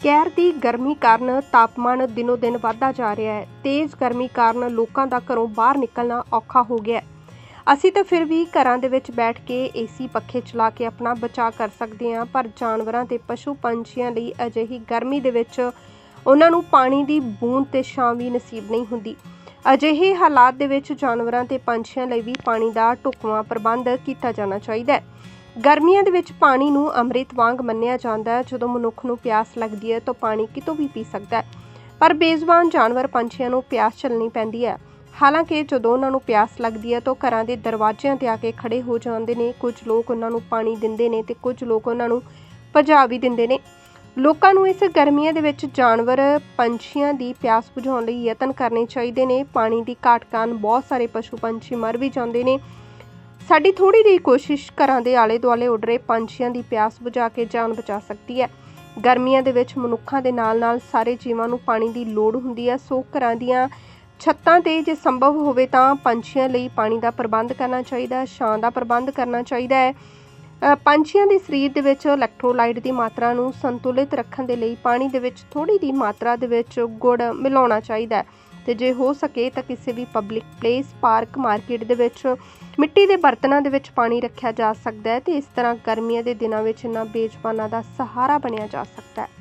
ਕਹਿਰ ਦੀ ਗਰਮੀ ਕਾਰਨ ਤਾਪਮਾਨ ਦਿਨੋ ਦਿਨ ਵਧਦਾ ਜਾ ਰਿਹਾ ਹੈ। ਤੇਜ਼ ਗਰਮੀ ਕਾਰਨ ਲੋਕਾਂ ਦਾ ਘਰੋਂ ਬਾਹਰ ਨਿਕਲਣਾ ਔਖਾ ਹੋ ਗਿਆ ਅਸੀਂ ਤਾਂ ਫਿਰ ਵੀ ਘਰਾਂ ਦੇ ਵਿੱਚ ਬੈਠ ਕੇ ਏਸੀ ਪੱਖੇ ਚਲਾ ਕੇ ਆਪਣਾ ਬਚਾਅ ਕਰ ਸਕਦੇ ਹਾਂ, ਪਰ ਜਾਨਵਰਾਂ ਤੇ ਪਸ਼ੂ ਪੰਛੀਆਂ ਲਈ ਅਜਿਹੀ ਗਰਮੀ ਦੇ ਵਿੱਚ ਉਹਨਾਂ ਨੂੰ ਪਾਣੀ ਦੀ ਬੂੰਦ ਤੇ ਛਾਂ ਵੀ ਨਸੀਬ ਨਹੀਂ ਹੁੰਦੀ। ਅਜਿਹੇ ਹਾਲਾਤ ਦੇ ਵਿੱਚ ਜਾਨਵਰਾਂ ਤੇ ਪੰਛੀਆਂ ਲਈ ਵੀ ਪਾਣੀ ਦਾ ਢੁਕਵਾਂ ਪ੍ਰਬੰਧ ਕੀਤਾ ਜਾਣਾ ਚਾਹੀਦਾ ਹੈ। ਗਰਮੀਆਂ ਦੇ ਵਿੱਚ ਪਾਣੀ ਨੂੰ ਅੰਮ੍ਰਿਤ ਵਾਂਗ ਮੰਨਿਆ ਜਾਂਦਾ ਹੈ। ਜਦੋਂ ਮਨੁੱਖ ਨੂੰ ਪਿਆਸ ਲੱਗਦੀ ਹੈ ਤਾਂ ਪਾਣੀ ਕਿਤੋਂ ਵੀ ਪੀ ਸਕਦਾ ਹੈ। ਪਰ ਬੇਜ਼ੁਬਾਨ ਜਾਨਵਰ ਪੰਛੀਆਂ ਨੂੰ ਪਿਆਸ ਝੱਲਣੀ ਪੈਂਦੀ ਹੈ। ਹਾਲਾਂਕਿ ਜਦੋਂ ਉਹਨਾਂ ਨੂੰ ਪਿਆਸ ਲੱਗਦੀ ਹੈ ਤਾਂ ਉਹ ਘਰਾਂ ਦੇ ਦਰਵਾਜ਼ਿਆਂ ਤੇ ਆ ਕੇ ਖੜੇ ਹੋ ਜਾਂਦੇ ਨੇ। ਕੁਝ ਲੋਕ ਉਹਨਾਂ ਨੂੰ ਪਾਣੀ ਦਿੰਦੇ ਨੇ ਤੇ ਕੁਝ ਲੋਕ ਉਹਨਾਂ ਨੂੰ ਭਜਾ ਵੀ ਦਿੰਦੇ ਨੇ। ਲੋਕਾਂ ਨੂੰ ਇਸ ਗਰਮੀਆਂ ਦੇ ਵਿੱਚ ਜਾਨਵਰ ਪੰਛੀਆਂ ਦੀ ਪਿਆਸ ਬੁਝਾਉਣ ਲਈ ਯਤਨ ਕਰਨੇ ਚਾਹੀਦੇ ਨੇ। ਪਾਣੀ ਦੀ ਘਾਟ ਕਾਰਨ ਬਹੁਤ ਸਾਰੇ ਪਸ਼ੂ ਪੰਛੀ ਮਰ ਵੀ ਜਾਂਦੇ ਨੇ। ਸਾਡੀ ਥੋੜੀ ਜਿਹੀ ਕੋਸ਼ਿਸ਼ ਘਰਾਂ ਦੇ ਆਲੇ ਦੁਆਲੇ ਉੱਡ ਰਹੇ ਪੰਛੀਆਂ ਦੀ ਪਿਆਸ ਬੁਝਾ ਕੇ ਜਾਨ ਬਚਾ ਸਕਦੀ ਹੈ। ਗਰਮੀਆਂ ਦੇ ਵਿੱਚ ਮਨੁੱਖਾਂ ਦੇ ਨਾਲ-ਨਾਲ ਸਾਰੇ ਜੀਵਾਂ ਨੂੰ ਪਾਣੀ ਦੀ ਲੋੜ ਹੁੰਦੀ ਹੈ। ਸੋ ਘਰਾਂ ਦੀਆਂ ਛੱਤਾਂ ਤੇ ਜੇ ਸੰਭਵ ਹੋਵੇ ਤਾਂ ਪੰਛੀਆਂ ਲਈ ਪਾਣੀ ਦਾ ਪ੍ਰਬੰਧ ਕਰਨਾ ਚਾਹੀਦਾ ਹੈ, ਛਾਂ ਦਾ ਪ੍ਰਬੰਧ ਕਰਨਾ ਚਾਹੀਦਾ ਹੈ। ਪੰਛੀਆਂ ਦੇ ਸਰੀਰ ਦੇ ਵਿੱਚ ਇਲੈਕਟ੍ਰੋਲਾਈਟ ਦੀ ਮਾਤਰਾ ਨੂੰ ਸੰਤੁਲਿਤ ਰੱਖਣ ਦੇ ਲਈ ਪਾਣੀ ਦੇ ਵਿੱਚ ਥੋੜੀ ਦੀ ਮਾਤਰਾ ਦੇ ਵਿੱਚ ਗੁੜ ਮਿਲਾਉਣਾ ਚਾਹੀਦਾ ਹੈ। ਤੇ ਜੇ ਹੋ ਸਕੇ ਤਾਂ ਕਿਸੇ ਵੀ ਪਬਲਿਕ ਪਲੇਸ ਪਾਰਕ ਮਾਰਕੀਟ ਦੇ ਵਿੱਚ, ਮਿੱਟੀ ਦੇ ਬਰਤਨਾਂ ਦੇ ਵਿੱਚ ਪਾਣੀ ਰੱਖਿਆ ਜਾ ਸਕਦਾ ਹੈ ਤੇ ਇਸ ਤਰ੍ਹਾਂ ਗਰਮੀਆਂ ਦੇ ਦਿਨਾਂ ਵਿੱਚ ਇਹਨਾਂ ਬੇਜ਼ਬਾਨਾਂ ਦਾ ਸਹਾਰਾ ਬਣਿਆ ਜਾ ਸਕਦਾ ਹੈ।